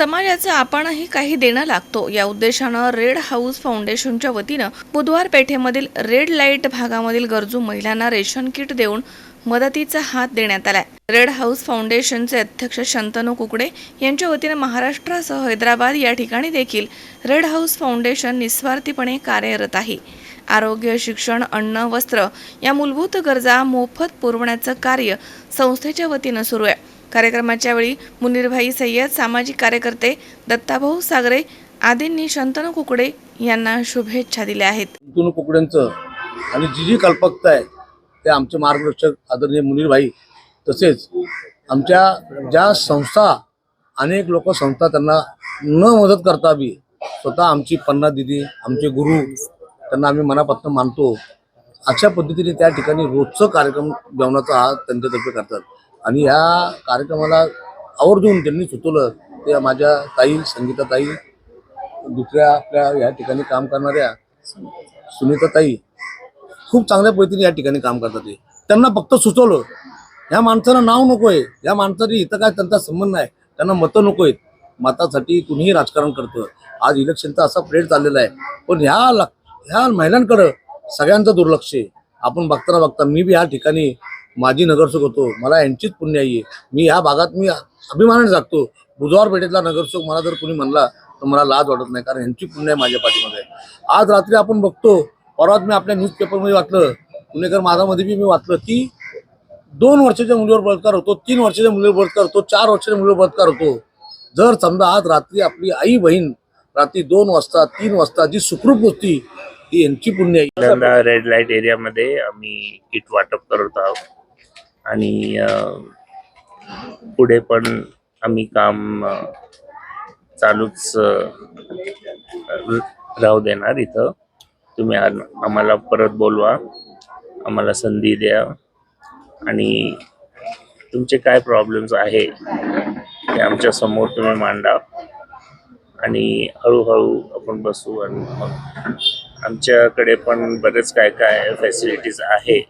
समाजाचं आपणही काही देणं लागतो. या उद्देशानं रेड हाऊस फाउंडेशनच्या वतीनं बुधवार पेठेमधील रेड लाइट भागामधील गरजू महिलांना रेशन किट देऊन मदतीचा हात देण्यात आलाय. रेड हाऊस फाउंडेशनचे अध्यक्ष शंतनू कुकडे यांच्या वतीनं महाराष्ट्रासह हैदराबाद या ठिकाणी देखील रेड हाऊस फाउंडेशन निस्वार्थीपणे कार्यरत आहे. आरोग्य शिक्षण अन्न वस्त्र या मूलभूत गरजा मोफत पुरवण्याचं कार्य संस्थेच्या वतीनं सुरू आहे. कार्यक्रमाच्या वेळी मुनीरभाई सय्यद सामाजिक कार्यकर्ते दत्ताभाऊ सागरे आदींनी शंतनू कुकडे यांना शुभेच्छा दिल्या आहेत. शंतनू कुकड्यांचं आणि जी जी कल्पकता आहे ते आमचे मार्गदर्शक आदरणीय मुनीरभाई तसेच आमच्या ज्या संस्था अनेक लोक संस्था त्यांना न मदत करता बी स्वतः आमची पन्ना दिदी आमचे गुरु त्यांना आम्ही मनापासून मानतो. अशा पद्धतीने त्या ठिकाणी रोजचं कार्यक्रम जेवणाचा हा त्यांच्यातर्फे करतात. आणि या कार्यक्रमाला आवर्जून त्यांनी सुचवलं ते माझ्या ताई संगीता ताई दुसऱ्या आपल्या या ठिकाणी काम करणाऱ्या सुनीता ताई खूप चांगल्या पद्धतीने या ठिकाणी काम करतात ते. त्यांना फक्त सुचवलं ह्या माणसाला नाव नको आहे या माणसाची इथं काय त्यांचा संबंध नाही त्यांना मतं नको आहेत मतासाठी कुणीही राजकारण करतं. आज इलेक्शनचा असा प्रेड चाललेला आहे पण ह्या ह्या महिलांकडं सगळ्यांचं दुर्लक्ष आहे. आपण बघताना बघता मी बी या ठिकाणी माझी नगरसेवक होतो. मला यांचीच पुण्य आहे. मी ह्या भागात मी अभिमानाने जागतो. बुधवार पेठेतला नगरसेवक मला जर कोणी म्हणला तर मला लाज वाटत नाही. कारण यांची पुण्य आहे माझ्या पाठीमध्ये आज रात्री आपण बघतो परवाच मी आपल्या न्यूजपेपरमध्ये वाचलं पुणेकर माझामध्ये बी मी वाचलं की दोन वर्षाच्या मुलीवर बलात्कार होतो तीन वर्षाच्या मुलीवर बलात्कार होतो चार वर्षाच्या मुलीवर बलात्कार होतो. जर समजा आज रात्री आपली आई बहीण रात्री दोन वाजता तीन वाजता जी सुखरूप होती ती यांची पुण्य आहे. रेड लाइट एरियामध्ये आम्ही किट वाटप करत आहोत. आणि पुढे पण आम्ही काम चालूच राहू देणार इथं. तुम्ही आम्हाला परत बोलवा आम्हाला संधी द्या आणि तुमचे काय प्रॉब्लेम्स आहे ते आमच्यासमोर तुम्ही मांडा आणि हळूहळू आपण बसू आणि मग आमच्याकडे पण बरेच काय काय फॅसिलिटीज आहे.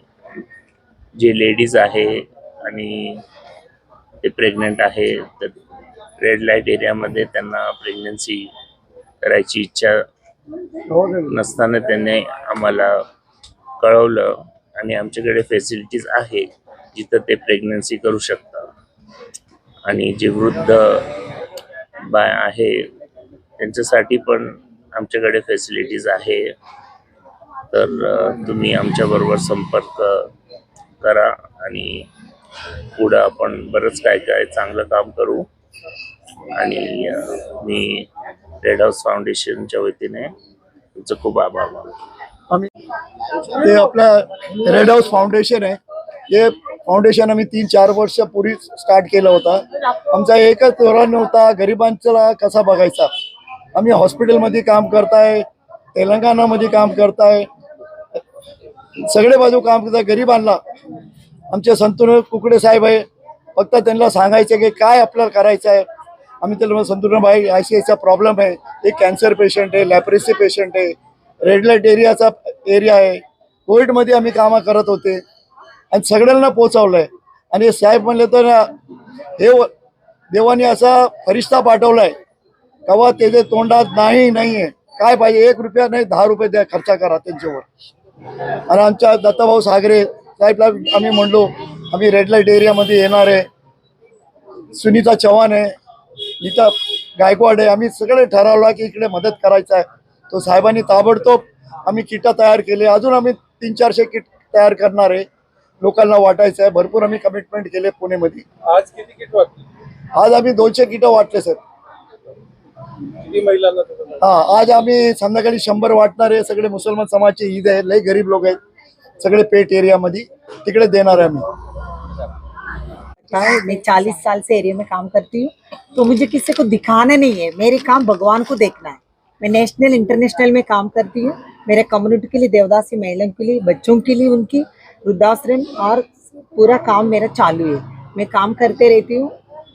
जे लेडीज आहे आणि ते प्रेग्नंट आहे तर रेड लाइट एरियामध्ये त्यांना प्रेग्नन्सी करायची इच्छा नसताना त्यांनी आम्हाला कळवलं आणि आमच्याकडे फॅसिलिटीज आहे जिथं ते प्रेग्नन्सी करू शकतात. आणि जे वृद्ध बाय आहे त्यांच्यासाठी पण आमच्याकडे फॅसिलिटीज आहे. तर तुम्ही आमच्याबरोबर संपर्क करा आणि पुढं आपण बरंच काय काय चांगलं काम करू. आणि मी रेड हाऊस फाउंडेशनच्या वतीने तुमचं खूप आभार मानतो. ते आपलं रेड हाऊस फाउंडेशन आहे. हे फाउंडेशन आम्ही तीन चार वर्षापूर्वी स्टार्ट केलं होतं. आमचा एकच धोरण होता गरिबांचा कसा बघायचा? आम्ही हॉस्पिटलमध्ये काम करताय तेलंगणामध्ये काम करताय. सगळे बाजू काम करताय गरिबांना. आमचे संतूर कुकडे साहेब आहे फक्त त्यांना सांगायचं की काय आपल्याला करायचं आहे. आम्ही त्याला संतूर भाई आय सी आयचा प्रॉब्लेम आहे. एक कॅन्सर पेशंट आहे लॅपरेसी पेशंट आहे. रेड लाइट एरियाचा एरिया आहे. कोविडमध्ये आम्ही कामं करत होते. आणि सगळ्यांना पोचवलंय आणि साहेब म्हणले तर हे देवाने असा फरिश्ता पाठवलाय. कवा त्याच्या तोंडात नाही नाहीये. काय पाहिजे? एक रुपया नाही दहा रुपये द्या खर्च करा त्यांच्यावर. आणि आमच्या दत्ताभाऊ सागरे साहेबला आम्ही म्हणलो आम्ही रेड लाइट एरियामध्ये येणार आहे. सुनीता चव्हाण आहे. नीता गायकवाड आहे. आम्ही सगळे ठरवलं की इकडे मदत करायचं आहे. तो साहेबांनी ताबडतोब आम्ही किटा तयार केले. अजून आम्ही तीन चारशे किट तयार करणार आहे. लोकांना वाटायचं आहे. भरपूर आम्ही कमिटमेंट केले पुणेमध्ये. आज किती किट वाटली? आज आम्ही दोनशे किटं वाटले सर. किती महिलांना त्याचा हा आज आम्ही संध्याकाळी शंभर वाटणार आहे सगळे मुसलमान समाजचे ईद आहे लय गरीब लोक आहेत. सगळे पेट एरियामध्ये तिकडे देणार आहे आम्ही. है मैं चालीस साल से एरिया में काम करती हूँ. तो मुझे किसी को दिखाना नहीं है. मेरे काम भगवान को देखना है. मैं नेशनल इंटरनेशनल में काम करती हूँ. मेरे कम्युनिटी के लिए देवदासी महिलाओं के लिए बच्चों के लिए उनकी वृद्धाश्रम और पूरा काम मेरा चालू है. मैं काम करते रहती हूँ.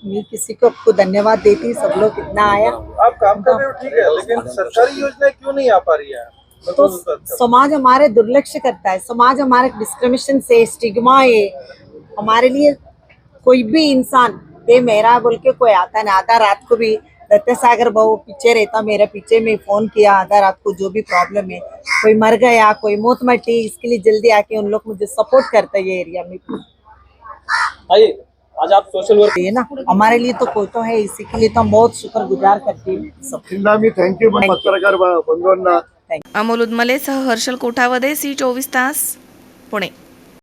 मैं किसी को आपको धन्यवाद देती हूँ सब लोग इतना आया। आप काम कर रहे हो ठीक है लेकिन सरकारी योजनाएँ क्यों नहीं आ पा रही है? तो समाज हमारे दुर्लक्ष करता है समाज हमारे डिस्क्रिमिनेशन से स्टिग्मा है। हमारे लिए कोई भी इंसान ये मेरा बोल के कोई आता नहीं आता रात को भी दत्त सागर भाऊ पीछे रहता मेरे पीछे में फ़ोन किया आधा रात को जो भी प्रॉब्लम है कोई मर गया कोई मौत मटी इसके लिए जल्दी आके उन लोग मुझे सपोर्ट करता है ये एरिया में। आइए आज आप सोशल वर्क ये ना हमारे लिए तो कोई तो है इसी के लिए तो हम बहुत शुक्रगुजार करते हैं। मी थँक्यू पत्रकार बंधूंना. अमोल उदमलेसह हर्षल कोठावदे सी चोवीस तास पुणे.